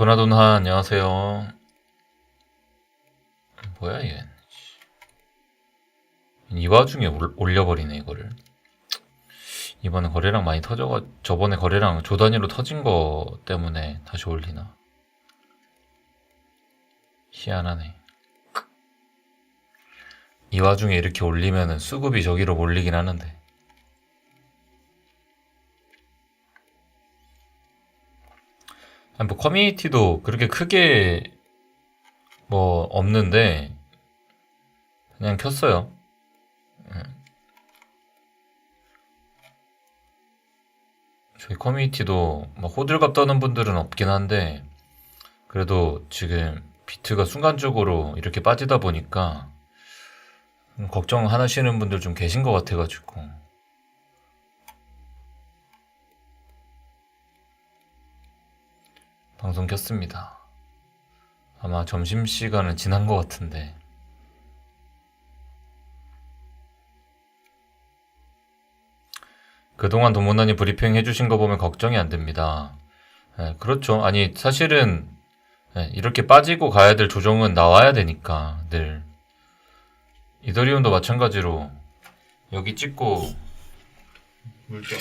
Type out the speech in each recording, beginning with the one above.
네, 도나도나 안녕하세요. 뭐야 얘? 이 와중에 올, 올려버리네 이거를. 이번에 거래량 많이 터져가 저번에 거래량 조 단위로 터진 거 때문에 다시 올리나? 희한하네. 이 와중에 이렇게 올리면은 수급이 저기로 몰리긴 하는데. 아니, 뭐 커뮤니티도 그렇게 크게 뭐 없는데 그냥 켰어요. 예. 저희 커뮤니티도 막 호들갑 떠는 분들은 없긴 한데 그래도 지금 비트가 순간적으로 이렇게 빠지다 보니까 좀 걱정하시는 분들 좀 계신 것 같아가지고 방송 켰습니다. 아마 점심시간은 지난 것 같은데. 그동안 도모나니 브리핑 해주신 거 보면 걱정이 안 됩니다. 예, 그렇죠. 아니, 사실은, 예, 이렇게 빠지고 가야 될 조정은 나와야 되니까, 늘. 이더리움도 마찬가지로, 여기 찍고, 물좀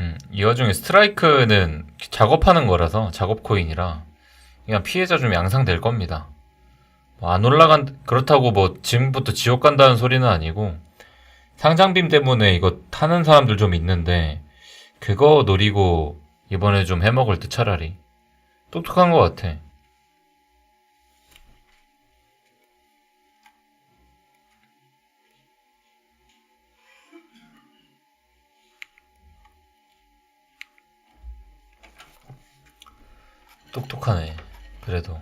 음, 이 와중에 스트라이크는 작업하는 거라서 작업 코인이라 그냥 피해자 좀 양상될 겁니다. 뭐 안 올라간 그렇다고 뭐 지금부터 지옥 간다는 소리는 아니고 상장빔 때문에 이거 타는 사람들 좀 있는데 그거 노리고 이번에 좀 해먹을 듯 차라리 똑똑한 것 같아. 똑똑하네. 그래도.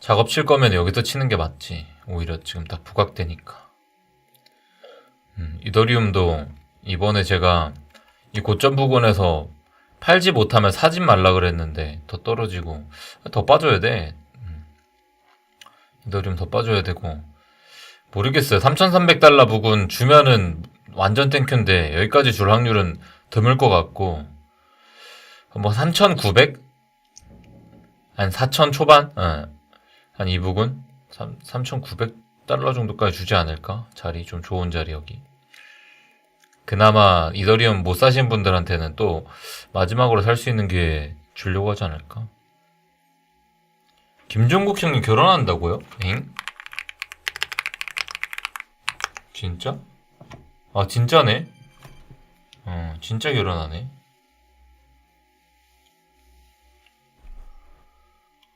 작업 칠 거면 여기서 치는 게 맞지. 오히려 지금 딱 부각되니까. 음, 이더리움도 이번에 제가 이 고점 부근에서 팔지 못하면 사진 말라 그랬는데 더 떨어지고 더 빠져야 돼. 음. 이더리움 더 빠져야 되고 모르겠어요. 3,300달러 부근 주면은 완전 땡큐인데 여기까지 줄 확률은 드물 것 같고 뭐 3,900? 한 4,000 초반? 어. 한이 부근 3,900달러 정도까지 주지 않을까? 자리 좀 좋은 자리 여기. 그나마 이더리움 못 사신 분들한테는 또 마지막으로 살 수 있는 게 주려고 하지 않을까? 김종국 형님 결혼한다고요? 엥? 진짜? 아 진짜네? 어 진짜 결혼하네?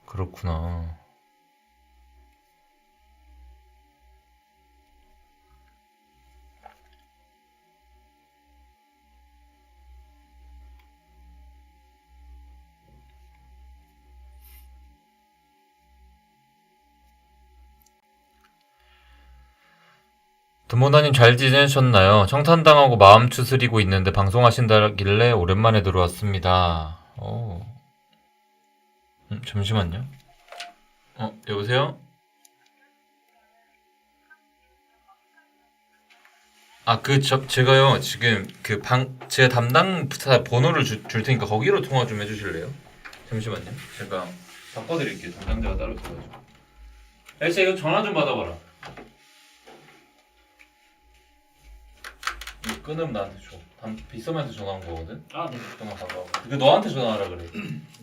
그렇구나. 드모나님 잘 지내셨나요? 청탄당하고 마음 추스리고 있는데 방송하신다길래 오랜만에 들어왔습니다. 오. 음, 잠시만요. 어, 여보세요? 아, 그, 저, 제가요, 지금, 그 방, 제 담당 부사 번호를 주- 줄 테니까 거기로 통화 좀 해주실래요? 잠시만요. 제가 바꿔드릴게요. 담당자가 따로 있어가지고. 엘씨, 이거 전화 좀 받아봐라. 이거 끊으면 나한테 줘. 담, 빗썸한테 전화 온 거거든? 아, 네. 전화 받아봐. 그 너한테 전화하라 그래.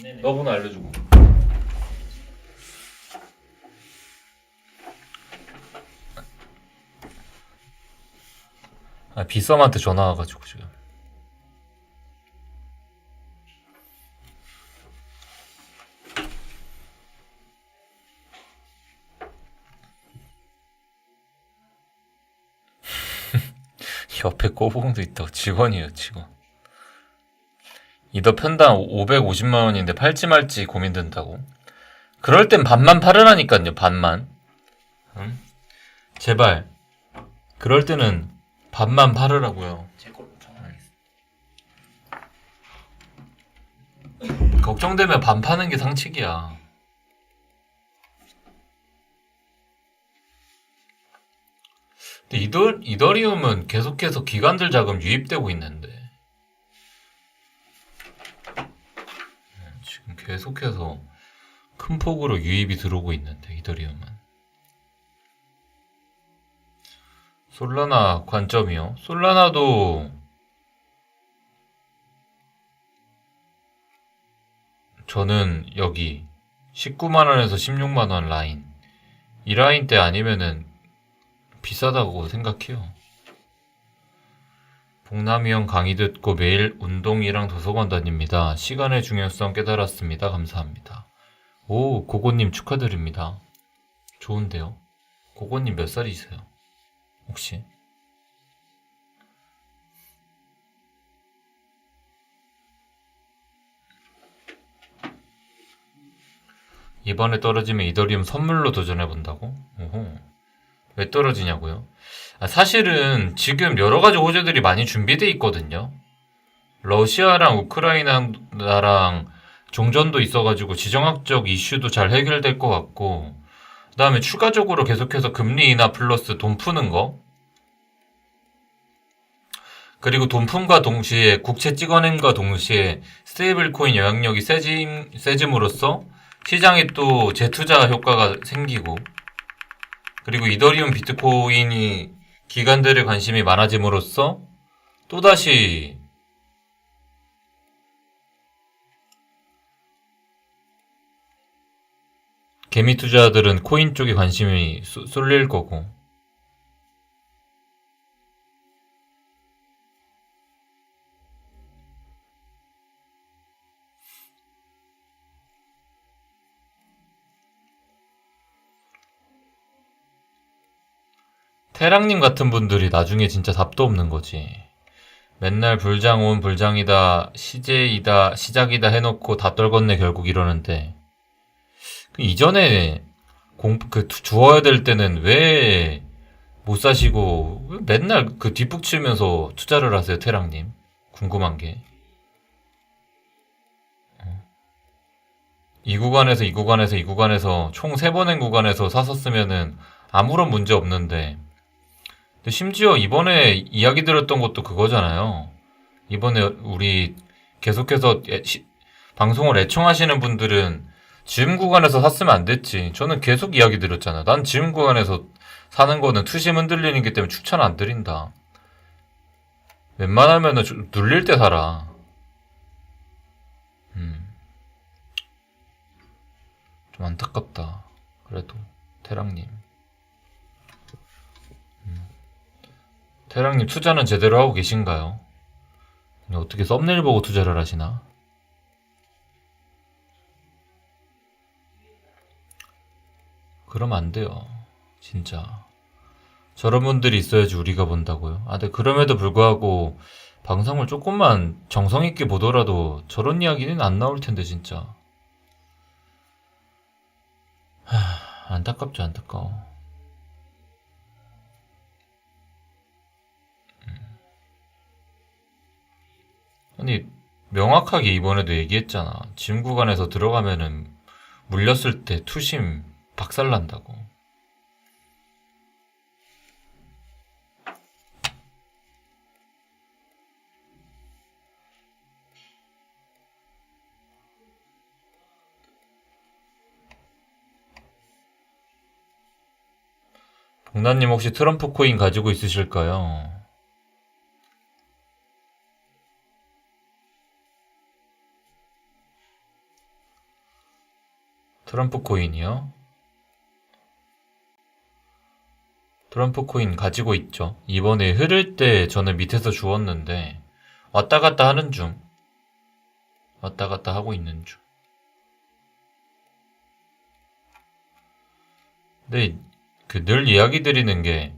네네. 너 번호 알려주고. 아, 빗썸한테 전화 와가지고 지금. 옆에 꼬부공도 있다고 직원이에요 직원. 이더 편당 550만 원인데 팔지 말지 고민된다고. 그럴 땐 반만 팔으라니까요, 반만. 응? 제발. 그럴 때는 반만 팔으라고요. 걱정되면 반 파는 게 상책이야. 이더, 이더리움은 계속해서 기관들 자금 유입되고 있는데. 음, 지금 계속해서 큰 폭으로 유입이 들어오고 있는데, 이더리움은. 솔라나 관점이요? 솔라나도 저는 여기 19만원에서 16만원 라인. 이 라인 때 아니면은 비싸다고 생각해요. 봉남이 형 강의 듣고 매일 운동이랑 도서관 다닙니다. 시간의 중요성 깨달았습니다. 감사합니다. 오, 고고님 축하드립니다. 좋은데요? 고고님 몇 살이세요? 혹시? 이번에 떨어지면 이더리움 선물로 도전해본다고? 오호. 왜 떨어지냐고요? 아, 사실은 지금 여러 가지 호재들이 많이 준비돼 있거든요. 러시아랑 우크라이나랑 종전도 있어가지고 지정학적 이슈도 잘 해결될 것 같고, 그 다음에 추가적으로 계속해서 금리 인하 플러스 돈 푸는 거, 그리고 돈 푼과 동시에 국채 찍어냄과 동시에 스테이블 코인 영향력이 세짐, 세짐으로써 시장에 또 재투자 효과가 생기고, 그리고 이더리움 비트코인이 기관들의 관심이 많아짐으로써 또다시 개미 투자들은 코인 쪽에 관심이 쏠- 쏠릴 거고 태랑님 같은 분들이 나중에 진짜 답도 없는 거지. 맨날 불장 온 불장이다, 시제이다, 시작이다 해놓고 다 떨궜네 결국 이러는데 그 이전에 공, 그 투- 주어야 될 때는 왜 못 사시고 왜 맨날 그 뒷북 치면서 투자를 하세요, 태랑님? 궁금한 게. 어. 이 구간에서 이 구간에서 이 구간에서 총 세 번의 구간에서 샀었으면은 아무런 문제 없는데 근데 심지어 이번에 이야기 들었던 것도 그거잖아요. 이번에 우리 계속해서 애- 시- 방송을 애청하시는 분들은 지금 구간에서 샀으면 안 됐지. 저는 계속 이야기 드렸잖아. 난 지금 구간에서 사는 거는 투심 흔들리는 게 때문에 추천 안 드린다. 웬만하면은 좀 눌릴 때 사라. 음. 좀 안타깝다. 그래도 태랑님. 태랑님 투자는 제대로 하고 계신가요? 어떻게 썸네일 보고 투자를 하시나? 그러면 안 돼요. 진짜. 저런 분들이 있어야지 우리가 본다고요. 아, 근데 그럼에도 불구하고 방송을 조금만 정성 있게 보더라도 저런 이야기는 안 나올 텐데 진짜. 하, 안타깝죠, 안타까워. 아니, 명확하게 이번에도 얘기했잖아. 짐 구간에서 들어가면은 물렸을 때 투심 박살난다고. 봉나님 혹시 트럼프 코인 가지고 있으실까요? 트럼프 코인이요? 트럼프 코인 가지고 있죠. 이번에 흐를 때 저는 밑에서 주웠는데 왔다 갔다 하는 중. 왔다 갔다 하고 있는 중. 근데 그 늘 이야기 드리는 게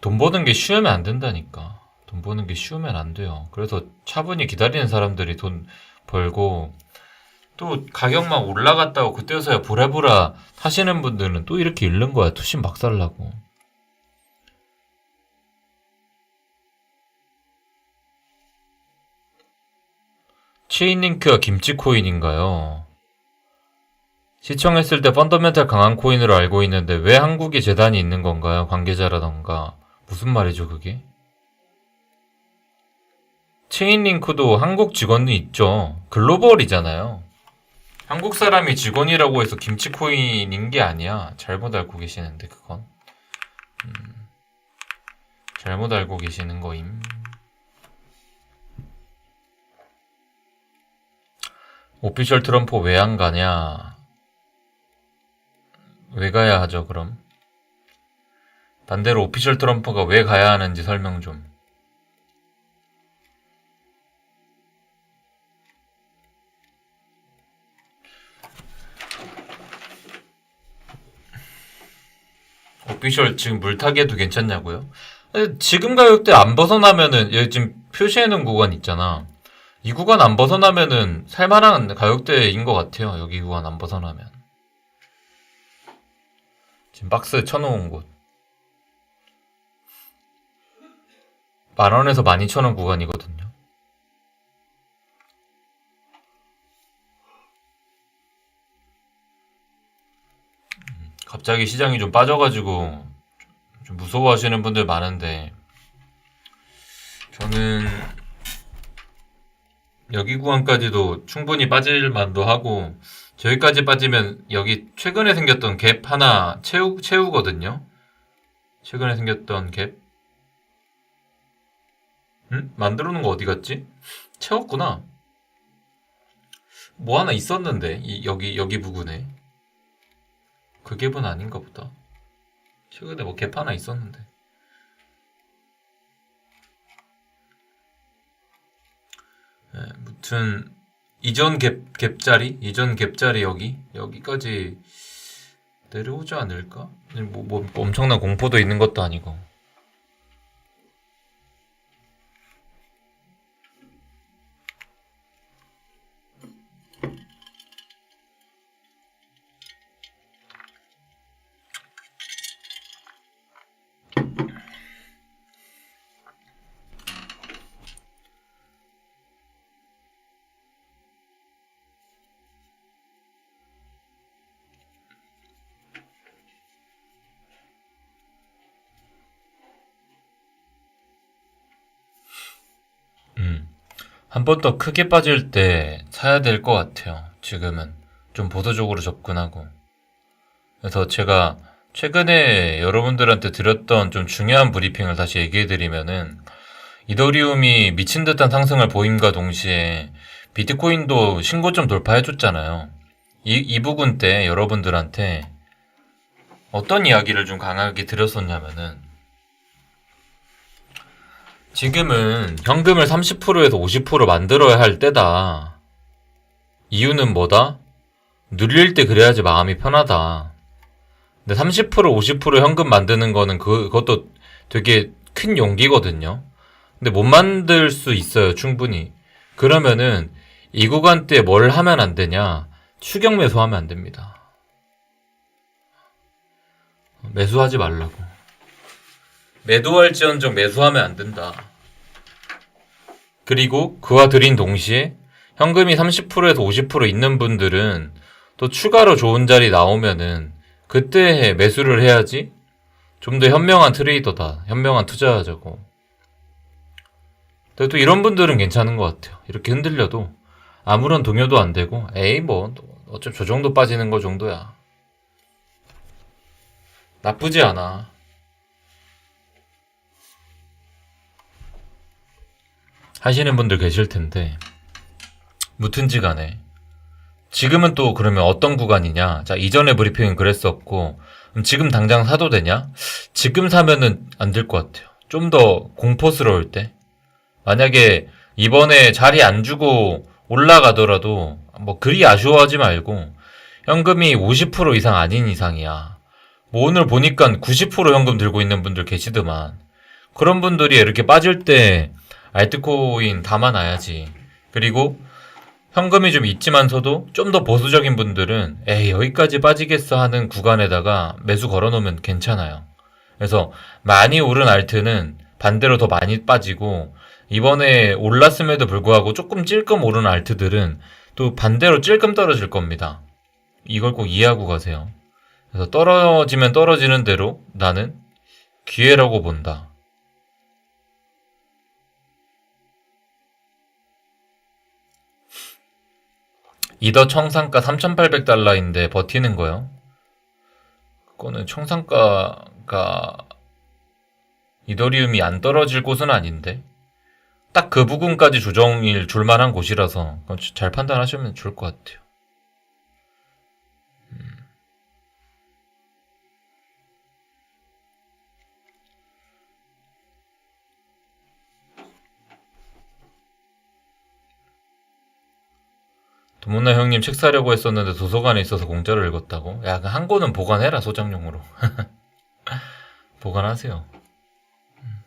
돈 버는 게 쉬우면 안 된다니까. 돈 버는 게 쉬우면 안 돼요. 그래서 차분히 기다리는 사람들이 돈 벌고 또 가격만 올라갔다고 그때서야 보라보라 하시는 분들은 또 이렇게 잃는 거야. 투심 박살나고. 체인링크가 김치 코인인가요? 시청했을 때 펀더멘탈 강한 코인으로 알고 있는데 왜 한국에 재단이 있는 건가요? 관계자라던가. 무슨 말이죠, 그게? 체인링크도 한국 직원이 있죠. 글로벌이잖아요. 한국 사람이 직원이라고 해서 김치 코인인 게 아니야. 잘못 알고 계시는데, 그건. 음, 잘못 알고 계시는 거임. 오피셜 트럼프 왜 안 가냐? 왜 가야 하죠, 그럼? 반대로 오피셜 트럼프가 왜 가야 하는지 설명 좀. 오피셜 지금 물타기해도 괜찮냐고요? 에, 지금 가격대 안 벗어나면은 여기 지금 표시해 놓은 구간 있잖아. 이 구간 안 벗어나면은 살만한 가격대인 것 같아요. 여기 구간 안 벗어나면. 지금 박스 쳐놓은 곳. 만 원에서 만 이천 원 구간이거든요. 갑자기 시장이 좀 빠져가지고 좀 무서워하시는 분들 많은데 저는 여기 구간까지도 충분히 빠질 만도 하고 저기까지 빠지면 여기 최근에 생겼던 갭 하나 채우, 채우거든요. 최근에 생겼던 갭. 응? 만들어 놓은 거 어디 갔지? 채웠구나. 뭐 하나 있었는데 이, 여기 여기 부근에 그 갭은 아닌가 보다. 최근에 뭐 갭 하나 있었는데. 예, 무튼 이전 갭 갭자리 이전 갭자리 여기 여기까지 내려오지 않을까? 뭐, 뭐 엄청난 공포도 있는 것도 아니고. 한 번 더 크게 빠질 때 사야 될 것 같아요. 지금은 좀 보수적으로 접근하고. 그래서 제가 최근에 여러분들한테 드렸던 좀 중요한 브리핑을 다시 얘기해 드리면은 이더리움이 미친 듯한 상승을 보임과 동시에 비트코인도 신고점 돌파해 줬잖아요. 이, 이 부분 때 여러분들한테 어떤 이야기를 좀 강하게 드렸었냐면은 지금은 현금을 30%에서 50% 만들어야 할 때다. 이유는 뭐다? 눌릴 때 그래야지 마음이 편하다. 근데 30% 50% 현금 만드는 거는 그, 그것도 되게 큰 용기거든요. 근데 못 만들 수 있어요, 충분히. 그러면은 이 구간 때 뭘 하면 안 되냐? 추격 매수하면 안 됩니다. 매수하지 말라고. 매도할지언정 매수하면 안 된다. 그리고 그와 들인 동시에 현금이 30%에서 50% 있는 분들은 또 추가로 좋은 자리 나오면은 그때 매수를 해야지 좀 더 현명한 트레이더다. 현명한 투자자고. 근데 또 이런 분들은 괜찮은 것 같아요. 이렇게 흔들려도 아무런 동요도 안 되고 에이 뭐 어차피 저 정도 빠지는 거 정도야. 나쁘지 않아. 하시는 분들 계실 텐데 무튼지 간에. 지금은 또 그러면 어떤 구간이냐? 자 이전에 브리핑은 그랬었고 지금 당장 사도 되냐? 지금 사면은 안 될 것 같아요. 좀 더 공포스러울 때. 만약에 이번에 자리 안 주고 올라가더라도 뭐 그리 아쉬워하지 말고 현금이 50% 이상 아닌 이상이야. 뭐 오늘 보니까 90% 현금 들고 있는 분들 계시더만. 그런 분들이 이렇게 빠질 때 알트코인 담아놔야지. 그리고 현금이 좀 있지만서도 좀 더 보수적인 분들은 에이 여기까지 빠지겠어 하는 구간에다가 매수 걸어놓으면 괜찮아요. 그래서 많이 오른 알트는 반대로 더 많이 빠지고 이번에 올랐음에도 불구하고 조금 찔끔 오른 알트들은 또 반대로 찔끔 떨어질 겁니다. 이걸 꼭 이해하고 가세요. 그래서 떨어지면 떨어지는 대로 나는 기회라고 본다. 이더 청산가 3,800달러인데 버티는 거요. 그거는 청산가가 이더리움이 안 떨어질 곳은 아닌데 딱 그 부분까지 조정일 줄만한 곳이라서 잘 판단하시면 좋을 것 같아요. 도문나 형님 책 사려고 했었는데 도서관에 있어서 공짜로 읽었다고? 야, 그한 권은 보관해라, 소장용으로. 보관하세요. 음.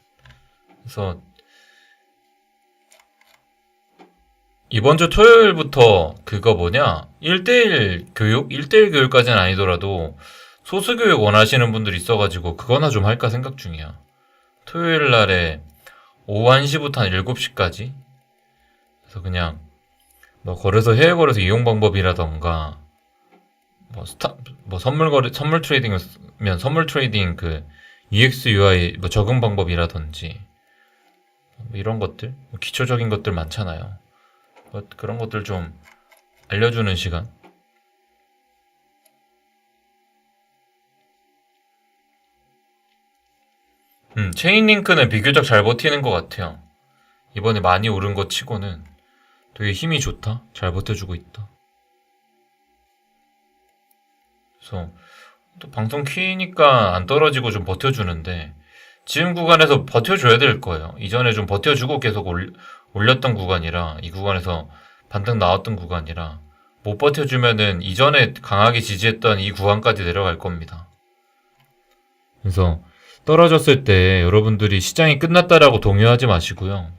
그래서, 이번 주 토요일부터 그거 뭐냐? 1대1 교육? 1대1 교육까지는 아니더라도 소수교육 원하시는 분들 있어가지고 그거나 좀 할까 생각 중이야. 토요일 날에 오후 1시부터 한 7시까지? 그래서 그냥 뭐 거래소 해외 거래소 이용 방법이라던가 뭐 스타 뭐 선물 거래 선물 트레이딩이면 선물 트레이딩 그 UX UI 뭐 적응 방법이라든지 뭐 이런 것들 뭐 기초적인 것들 많잖아요. 뭐 그런 것들 좀 알려주는 시간. 음, 체인 링크는 비교적 잘 버티는 것 같아요. 이번에 많이 오른 것 치고는 되게 힘이 좋다. 잘 버텨주고 있다. 그래서 또 방송 키니까 안 떨어지고 좀 버텨주는데 지금 구간에서 버텨줘야 될 거예요. 이전에 좀 버텨주고 계속 올, 올렸던 구간이라 이 구간에서 반등 나왔던 구간이라 못 버텨주면은 이전에 강하게 지지했던 이 구간까지 내려갈 겁니다. 그래서 떨어졌을 때 여러분들이 시장이 끝났다라고 동요하지 마시고요.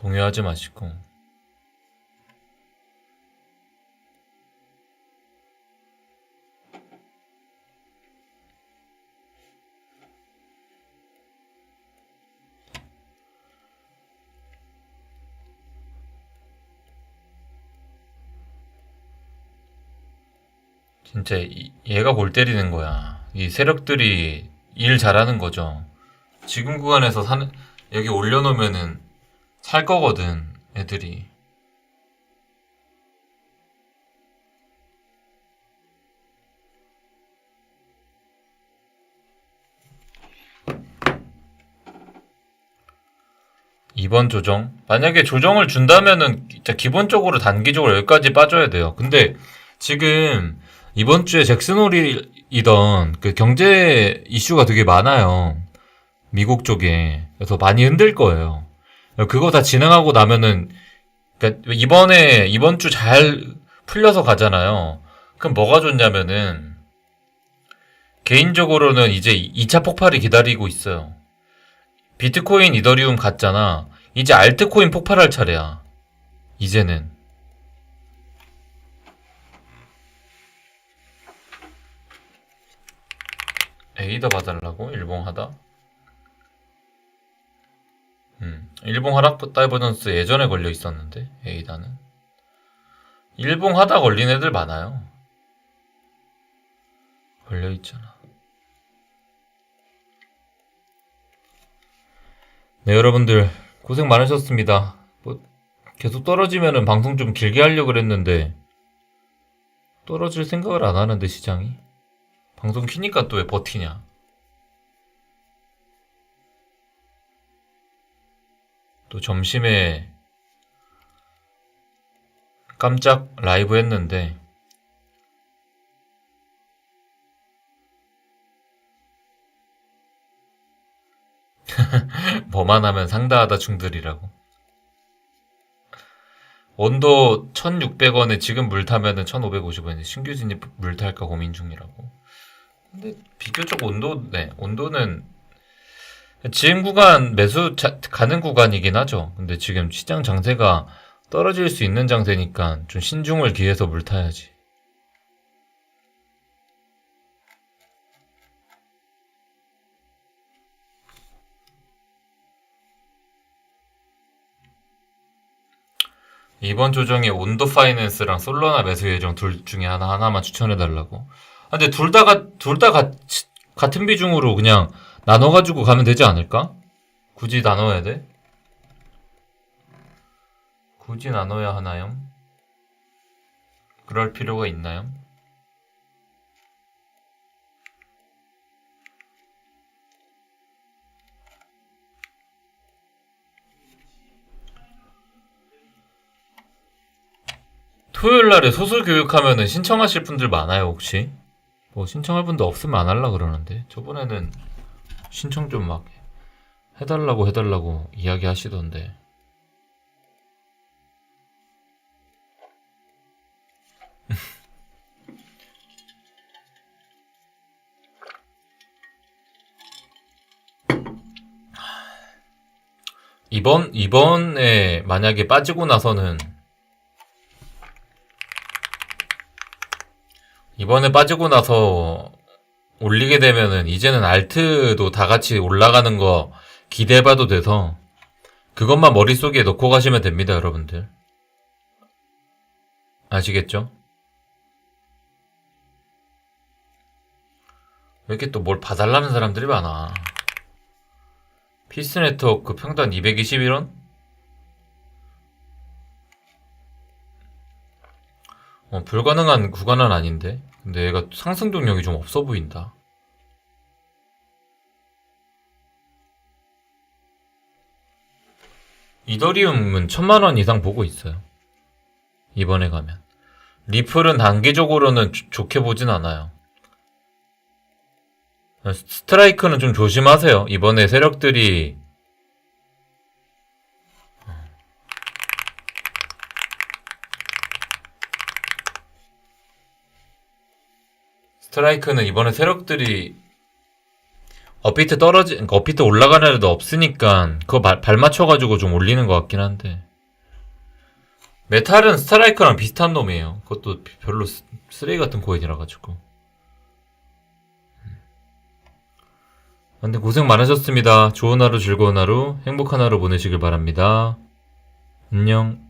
동요하지 마시고 진짜 이- 얘가 골 때리는 거야. 이 세력들이 일 잘하는 거죠. 지금 구간에서 사는 여기 올려놓으면은 살 거거든, 애들이. 이번 조정? 만약에 조정을 준다면은 진짜 기본적으로 단기적으로 여기까지 빠져야 돼요. 근데 지금 이번 주에 잭슨홀이던 그 경제 이슈가 되게 많아요. 미국 쪽에. 그래서 많이 흔들 거예요. 그거 다 진행하고 나면은 그러니까 이번에 이번 주 잘 풀려서 가잖아요. 그럼 뭐가 좋냐면은 개인적으로는 이제 2차 폭발이 기다리고 있어요. 비트코인, 이더리움 갔잖아. 이제 알트코인 폭발할 차례야. 이제는. 에이더 봐달라고? 일봉하다? 음, 일봉 하락 다이버전스 예전에 걸려 있었는데, 에이다는. 일봉 하다 걸린 애들 많아요. 걸려 있잖아. 네, 여러분들, 고생 많으셨습니다. 뭐, 계속 떨어지면은 방송 좀 길게 하려고 그랬는데, 떨어질 생각을 안 하는데, 시장이. 방송 키니까 또 왜 버티냐? 또 점심에 깜짝 라이브 했는데 뭐만 하면 상다하다 중들이라고. 온도 1600원에 지금 물 타면은 1550원에 신규 진입 물 탈까 고민 중이라고. 근데 비교적 온도, 네, 온도는 지금 구간 매수 자, 가는 구간이긴 하죠. 근데 지금 시장 장세가 떨어질 수 있는 장세니까 좀 신중을 기해서 물 타야지. 이번 조정에 온도 파이낸스랑 솔로나 매수 예정 둘 중에 하나 하나만 추천해 달라고. 아, 근데 둘다둘다 같은 비중으로 그냥 나눠 가지고 가면 되지 않을까? 굳이 나눠야 돼? 굳이 나눠야 하나요? 그럴 필요가 있나요? 토요일 날에 소설 교육하면은 신청하실 분들 많아요, 혹시? 뭐 신청할 분도 없으면 안 할라 그러는데 저번에는 신청 좀 막 해달라고 해달라고 이야기 하시던데. 이번 이번에 만약에 빠지고 나서는 이번에 빠지고 나서 올리게 되면은 이제는 알트도 다 같이 올라가는 거 기대해봐도 돼서 그것만 머릿속에 넣고 가시면 됩니다, 여러분들. 아시겠죠? 왜 이렇게 또 뭘 봐달라는 사람들이 많아. 피스 네트워크 평단 221원? 어, 불가능한 구간은 아닌데. 근데 얘가 상승 동력이 좀 없어 보인다. 이더리움은 천만 원 이상 보고 있어요. 이번에 가면. 리플은 단기적으로는 좋- 좋게 보진 않아요. 스트라이크는 좀 조심하세요. 이번에 세력들이 스트라이크는 이번에 세력들이 업비트 떨어지, 그러니까 업비트 올라가는 애도 없으니까 그거 발, 발 맞춰가지고 좀 올리는 것 같긴 한데 메탈은 스트라이크랑 비슷한 놈이에요. 그것도 별로 쓰- 쓰레기 같은 코인이라 가지고. 근데 고생 많으셨습니다. 좋은 하루, 즐거운 하루, 행복한 하루 보내시길 바랍니다. 안녕.